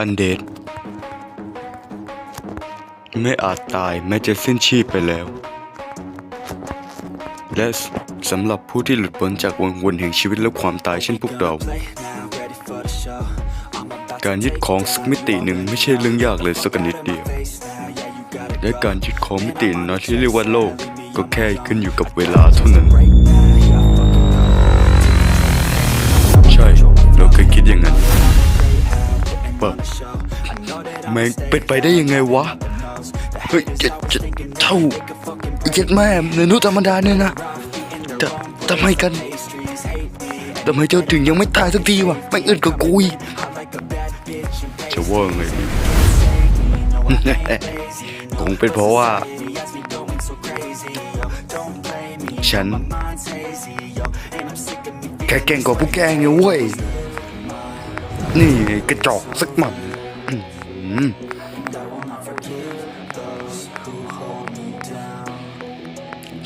อันเดดไม่อาจตายแม้จะสิ้นชีพไปแล้ว และสำหรับผู้ที่หลุดพ้นจากวงวนแห่งชีวิตและความตายเช่นพวกเรา การยึดของสักมิติหนึ่งไม่ใช่เรื่องยากเลยสักนิดเดียว และการยึดของมิติน้อยที่เรียกว่าโลก ก็แค่ขึ้นอยู่กับเวลาเท่านั้น ใช่ เราเคยคิดอย่างนั้น ปะแม่งเป็นไปได้ยังไงวะ เฮ้ยจะจะเท่าเจ็ดแม่ในนุษย์ธรรมดาเนี่ยนะแต่ทำไมกันทำไมเจ้าถึงยังไม่ตายสักทีวะไม่งอื่นก็กุยจะว่าไงคงเป็นเพราะว่า ฉันแค่เก่งกว่าพวกแกไงเว้ย นี่ไงกระจอกสักหมัด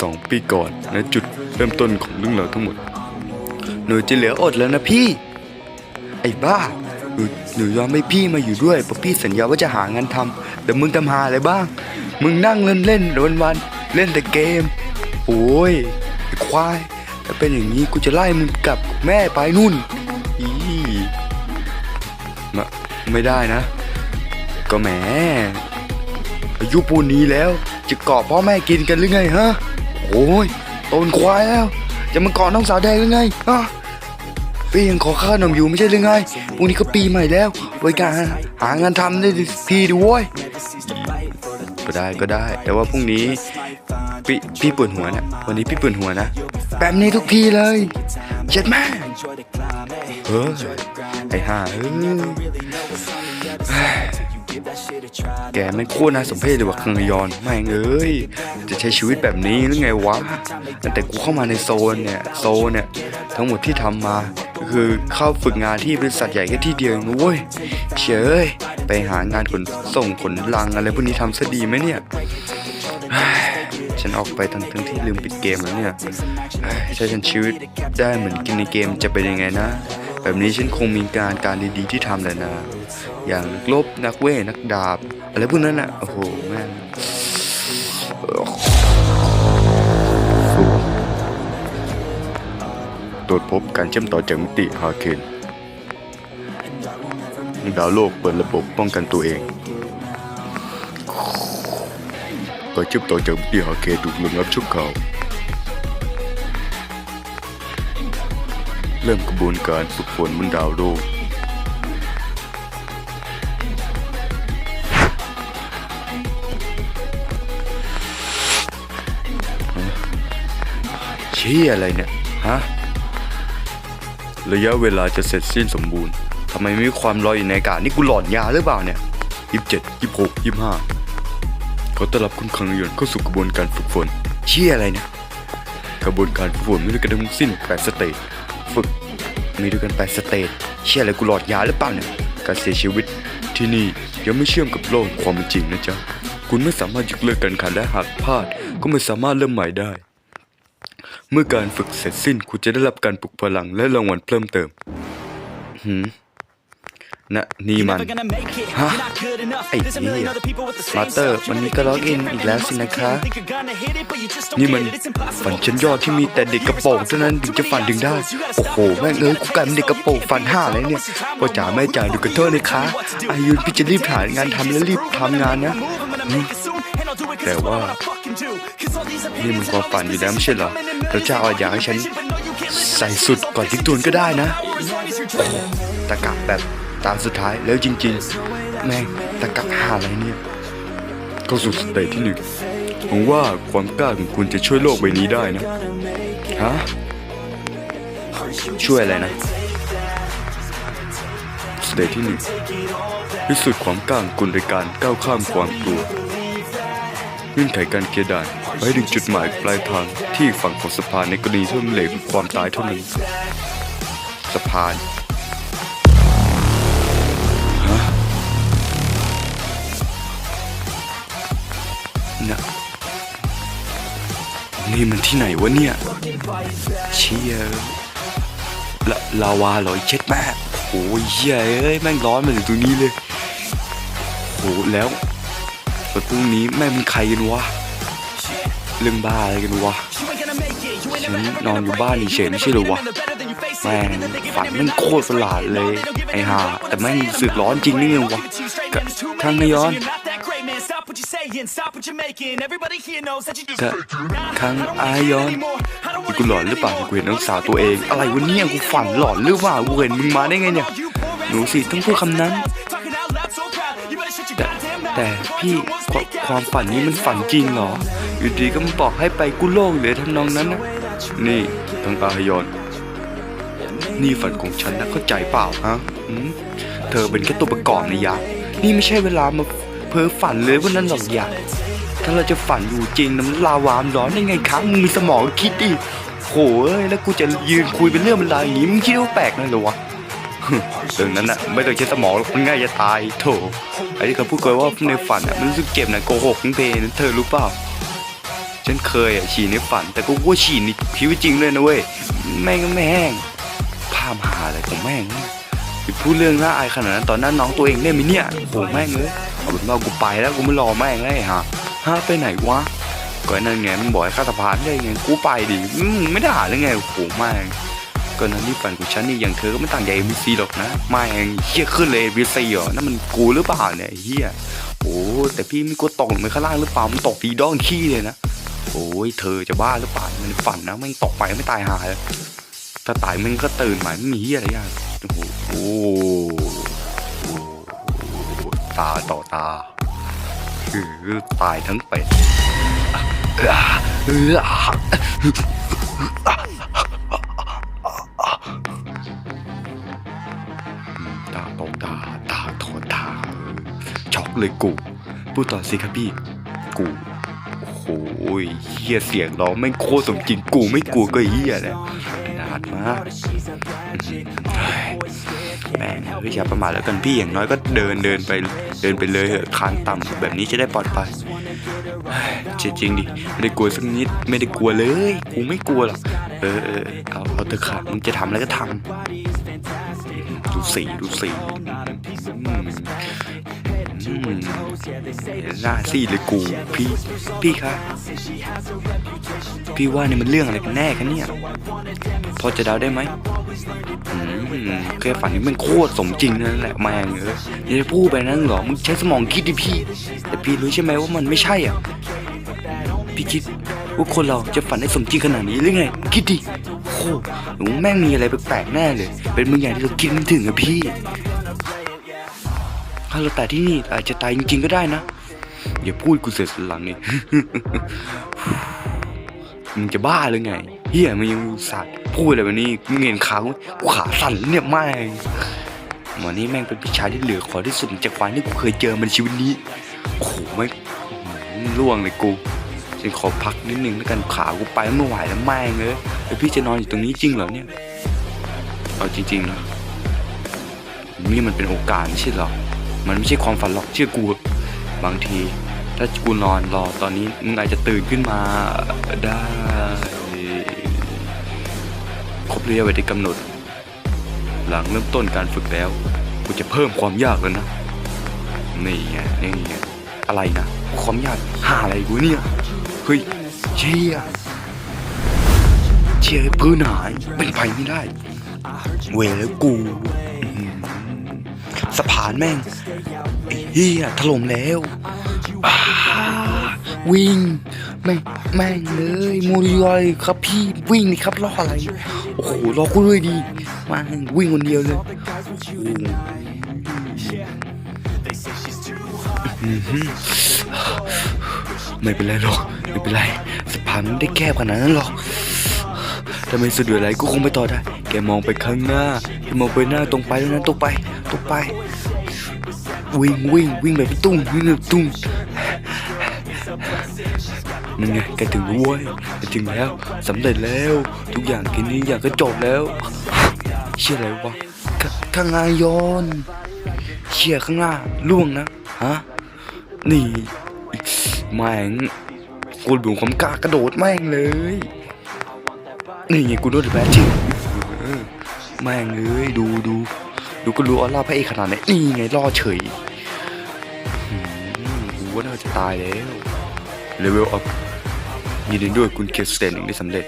สองปีก่อนนะจุดเริ่มต้นของเรื่องราวทั้งหมด หนูจะเหลืออดแล้วนะพี่ ไอ้บ้า หนูหนูยอมให้พี่มาอยู่ด้วยเพราะพี่สัญญาว่าจะหางานทำแต่มึงทำหาอะไรบ้าง มึงนั่งเล่นเล่นวันวันเล่นแต่เกม โอ้ยควายถ้าเป็นอย่างนี้กูจะไล่มึงกลับแม่ไปนู่นอี มาไม่ได้นะ ก็แหมอายุปูนนี้แล้ว จะเกาะพ่อแม่กินกันหรือไงฮะโอ้ยโตนควายแล้ว จะมาเกาะน้องสาวแดงหรือไงฮะพี่ยังขอข้าวนมอยู่ไม่ใช่หรือไงพรุ่งนี้ก็ปีใหม่แล้วไว้การหางานทำได้ทีดิโว้ย ก็ได้ก็ได้ แต่ว่าพรุ่งนี้พี่พี่ปวดหัวนะวันนี้พี่ปวดหัวนะ แบบนี้ทุกทีเลยเจ็ดแม่เออไอ้ห่าเอ้ยแกไม่โคตรน่าสมเพชเลยว่ะคังยอนแม่งเอ้ยจะใช้ชีวิตแบบนี้หรือไงวะตั้งแต่กูเข้ามาในโซนเนี่ยโซนเนี่ยทั้งหมดที่ทำมา ก็คือเข้าฝึกงานที่บริษัทใหญ่แค่ที่เดียวเองนะเว้ยเฉยไปหางานขนส่งขนลังอะไรพวกนี้ทำซะดีไหมเนี่ยฉันออกไปทั้งทั้งที่ลืมปิดเกมแล้วเนี่ยเฮ้ยถ้าฉันชีวิตได้เหมือนกินในเกมจะเป็นยังไงนะ แบบนี้ฉันคงมีการการดีๆที่ทำแหละนะ อย่างนักรบนักเวทนักดาบ อะไรพวกนั้นอะโอ้โหแม่ ตรวจพบการเชื่อมต่อจากมิติฮาเคนดาวโลกเปิดระบบป้องกันตัวเองการเชื่อมต่อจากมิติฮาเคนถูกระงับชั่วคราเริ่มกระบวนการฝึกฝนบนดาวโลกชี้อะไรเนี่ย ฮะ ระยะเวลาจะเสร็จสิ้นสมบูรณ์ทำไมไม่มีความลอยอยู่ในอากาศนี่กูหลอนยาหรือเปล่าเนี่ยยี่สิบเจ็ดยี่สิบหกยี่สิบห้าขอต้อนรับคุณคังยนต์เข้าสู่กระบวนการฝึกฝนเชี่ยอะไรเนี่ยกระบวนการฝึกฝนมีด้วยกันทั้งสิ้นแปดสเตจฝึกมีด้วยกันแปดสเตจเชี่ยอะไรกูหลอดยาหรือเปล่าเนี่ยการเสียชีวิตที่นี่ยังไม่เชื่อมกับโลกความเป็นจริงนะจ๊ะคุณไม่สามารถยกเลิกการขันและหากพลาด ก็ไม่สามารถเริ่มใหม่ได้ เมื่อการฝึกเสร็จสิ้นคุณจะได้รับการปลุกพลังและรางวัลเพิ่มเติมหืมนะนี่มันฮะไอ้เหี้ยมาสเตอร์วันนี้ก็ล็อกอินอีกแล้วสินะคะ นี่มันฝันชั้นยอดที่มีแต่เด็กกระโปรงเท่านั้นถึงจะฝันถึงได้ โอ้โห แม่งเอ้ยกูกลายเป็นเด็กกระโปรงฝันห้าเลยเนี่ยพ่อจ๋าแม่จ๋าดูกันเถอะเลยคะ อายุพี่จะรีบหางานทำแล้วรีบทำงานนะอืมแต่ว่า นี่มันความฝันอยู่แล้วไม่ใช่เหรอพระเจ้าอาจอยากให้ฉันใส่สุดก่อนทิ้งทุนก็ได้นะโอ้โหตะกะแบบตามสุดท้ายแล้วจริงๆ แม่งตะกะหาอะไรเนี่ยเข้าสู่สเตจที่หนึ่งผมว่าความกล้าของคุณจะช่วยโลกใบนี้ได้นะ ฮะ ช่วยอะไรนะสเตจที่หนึ่งพิสูจน์ความกล้าของคุณโดยการก้าวข้ามความกลัวเงื่อ นไขการเคลียร์ด่านไปถึงจุดหมายปลายทางที่ฝั่งของสะพานในกรณีที่ล้มเหลวคือความตายเท่านั้นสะพานนะนี่มันที่ไหนวะเนี่ย เชียละลาวาเหรอไอ้เช็ดแม่โอ้ยเหี้ยเอ้ยแม่งร้อนมาถึงตรงนี้เลยโหแล้ว วันพรุ่งนี้แม่เป็นใครกันวะ เรื่องบ้าอะไรกันวะ ฉันนอนอยู่บ้านเฉยไม่ใช่หรอวะ แม่งฝันแม่งโคตรประหลาดเลย ไอ้ห่าแต่แม่งสึกร้อนจริงนี่ไงวะทางนายอนกะครั้งอายอนกูหลอนหรือเปล่ากูเห็นน้องสาวตัวเอง อะไรวะเนี่ยกูฝันหลอนหรือเปล่ากูเห็นมึงมาได้ไงเนี่ยหนูสิต้องพูดคำนั้น แต่พี่ควความฝันนี้มันฝันจริงเหรอ อยู่ดีก็มาบอกให้ไปกู้โลกเลยทำนองนั้นนะนี่ทั้งอายอนนี่ฝันของฉันนะเข้าใจเปล่าฮะอืมเธอเป็นแค่ตัวประกอบนะยานี่ไม่ใช่เวลามาเพ้อฝันเลยวันนั้นหรอกยาถ้าเราจะฝันอยู่จริงน้ำลาวามร้อนได้ไงครับมึงมีสมองคิดดิโหยแล้วกูจะยืนคุยเป็นเรื่องเป็นราวอย่างนี้มึงคิดว่าแปลกนั่นเหรอวะ เรื่องนั้นน่ะไม่ต้องใช้สมองมันง่ายจะตายโถไอ้ที่เขาพูดกันว่าในฝันอะมันรู้สึกเจ็บนะโกหกทั้งเพนั้นเธอรู้เปล่า ฉันเคยอะฉี่ในฝัน แต่ก็ว่าฉี่ในชีวิตจริงเลยนะเว้ยแม่งไม่แห้งภาพหาอะไรของแม่งพูดเรื่องน่าอายขนาดนั้นตอนนั้นน้องตัวเองได้ไหมเนี่ยโหแม่งเลยเอาเป็นว่ากูไปแล้วกูไม่รอแม่งแล้วไอ้ห่าฮะไปไหนวะก็นั่นไงมันบอกให้ข้าสะพานได้ไงกูไปดิไม่ได้หาเลยไงโอ้โหแม่ง ก็นั้นที่ฝันของฉันนี่อย่างเธอก็ไม่ต่างจากเอ็มซีหรอกนะไม่เองเฮียขึ้นเลยเอ็มซีเหรอนั่นมันกูหรือเปล่าเนี่ยเฮียโอ้แต่พี่ไม่กลัวตกลงไปข้างล่างหรือเปล่ามันตกตีด้องขี้เลยนะโอ้ยเธอจะบ้าหรือเปล่ามันฝันนะม่งตกไปไม่ตายหาเลยถ้าตายม่งก็ตื่นมาไม่มีเฮียอะไรอย่างโอ้โหโอ้ตาต่อตาคือตายทั้งเป็ดอะเออ เลยกู พูดต่อสิครับพี่ กูโอ้โหเฮียเสียงร้องไม่โคตรสมจริงกูไม่กลัวก็เฮียเลยนานมากแม่งเฮ้ยอย่าประมาทแล้วกันพี่อย่างน้อยก็เดินเดินไปเดินไปเลยเหอะคานต่ำแบบนี้จะได้ปลอดภัยเฮ้ยจริงดิไม่ได้กลัวสักนิดไม่ได้กลัวเลยกูไม่กลัวหรอกเออเออเอาเอาเถอะค่ะมึงจะทำอะไรก็ทำดูสีดูสี อืมหน้าซีดเลยกู พี่ พี่คะ พี่ว่าเนี่ยมันเรื่องอะไรกันแน่คะเนี่ย พอจะเดาได้ไหมอืมแค่ฝันนี้มันโคตรสมจริงนั่นแหละแม่งเอออย่าไปพูดไปนั้นหรอ มึงใช้สมองคิดดิพี่ แต่พี่รู้ใช่ไหมว่ามันไม่ใช่อะ พี่คิดว่าคนเราจะฝันได้สมจริงขนาดนี้หรือไง คิดดิโอ้หแม่งมีอะไรแปลกๆแน่เลย เป็นบางอย่างที่เราคิดไม่ถึงอะพี่ ถ้าเราตายที่นี่อาจจะตายจริงๆก็ได้นะอย่าพูดกูเสียสนหลังนี่มึงจะบ้าหรือไงเฮียมึงยังสัตว์พูดอะไรแบบนี้มึงเห็นขากูขาสั่นเนี่ยแม่งหมอนี่แม่งเป็นพี่ชายที่เหลือขอที่สุดจากควายที่กูเคยเจอมันชีวิตนี้โอ้โหไม่งอื้อหือล่วงเลยกูฉันขอพักนิดนึงแล้วกันขากูไปไม่ไหวแล้วแม่งเลยแล้วพี่จะนอนอยู่ตรงนี้จริงเหรอเนี่ยเอาจริงๆนะนี่มันเป็นโอกาสไม่ใช่หรอ มันไม่ใช่ความฝันหรอกเชื่อกูบางที ถ้ากูนอนรอตอนนี้มึงอาจจะตื่นขึ้นมาได้ครบระยะเวลาที่กำหนด หลังเริ่มต้นการฝึกแล้ว กูจะเพิ่มความยากแล้วนะ นี่ไงนี่ไงอะไรนะ ความยากหาอะไรกูเนี่ยเฮ้ยเชี่ยเชี่ยพื้นหายเป็นไปไม่ได้ เวรแล้วกู สะพานแม่งไอ้เฮียถล่มแล้ววิ่งแม่งแม่งเลยมูริยอยครับพี่วิ่งนี่ครับรออะไร โอ้โหรอกูด้วยดีมาวิ่งคนเดียวเลยไม่เป็นไรหรอกไม่เป็นไรสะพานไม่ได้แคบขนาดนั้นหรอก ถ้าไม่สะดวกอะไรก็คงไปต่อได้ แกมองไปข้างหน้าแกมองไปหน้าตรงไปแล้วนั้นตรงไป ตรงไป วิ่งวิ่งวิ่งแบบตุ้งวิ่งแบบตุ้งนั่นไงแกถึงรู้เว้ยแกถึงแล้วสำเร็จแล้ว ทุกอย่างแค่นี้อย่างก็จบแล้ว เชื่ออะไรวะข้างหน้ายอนเชี่ยข้างหน้าล่วงนะฮะนี่แม่งกูบุ๋มความกล้ากระโดดแม่งเลย นี่ไงกูโดนแพ้จริงแม่งเอ้ยดูดูดูก็รู้ออร่าพระเอกขนาดไหนนี่ไงรอเฉยอืมกูว่าน่าจะตายแล้วเลเวลอัพยินดีด้วยคุณเก็บสเตนหนึ่งได้สำเร็จ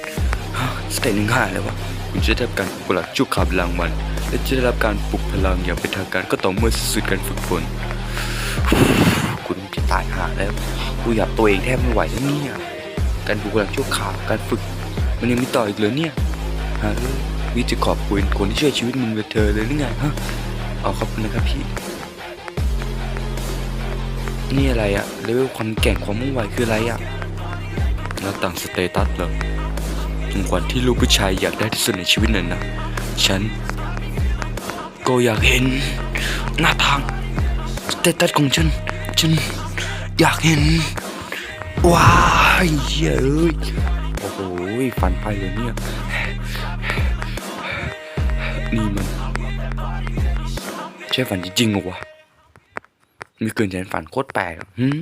ฮะสเตนหนึ่งห้าแล้วะคุณจะได้รับการปลุกพลังชั่วครางวันและจะได้รับการปลุกพลังอย่างเป็นทางการก็ต่อเมื่อสุดการฝึกฝนคุณจะตายหาแล้วกูอยากตัวเองแทบไม่ไหวแล้วเนี่ยการปลุกพลังชั่วคราวการฝึก มันยังมีต่ออีกเลยเนี่ยฮะวิจะขอบคุณคนที่ช่วยชีวิตมึงกับเธอเลยหรือไงฮะเอาขอบคุณนะครับพี่ นี่อะไรอะเลเวลความแก่งความมุ่งไหวคืออะไรอะหน้าต่างสเตตัสเหรอของขวัญที่ลูกผู้ชายอยากได้ที่สุดในชีวิตนั่นนะฉันก็อยากเห็นหน้าทางสเตตัสของฉัน ฉันอยากเห็นว้ายเย้ย โอ้โหฝันไปเลยเนี่ย นี่มัน ใช่ฝันจริงๆเหรอวะมีเกินแสนฝันโคตรแปลกหืม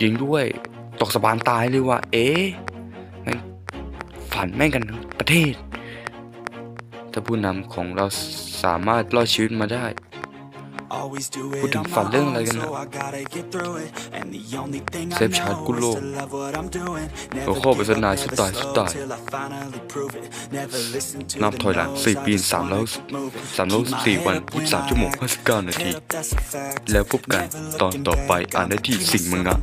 จริงด้วย ตกสะพานตายเลยว่ะ เอ๊ะแม่งฝันแม่งกันประเทศ ถ้าผู้นำของเราสามารถรอดชีวิตมาได้ พูดถึงฝันเรื่องอะไรกันนะเซฟชาร์จกุโลกหัวข้อปริศนาสุดตายสุดตายนับถอยหลัง4ปี300 364วัน23ชั่วโมง59นาที แล้วพบกันตอนต่อไปอ่านได้ที่สิ่งมังงะ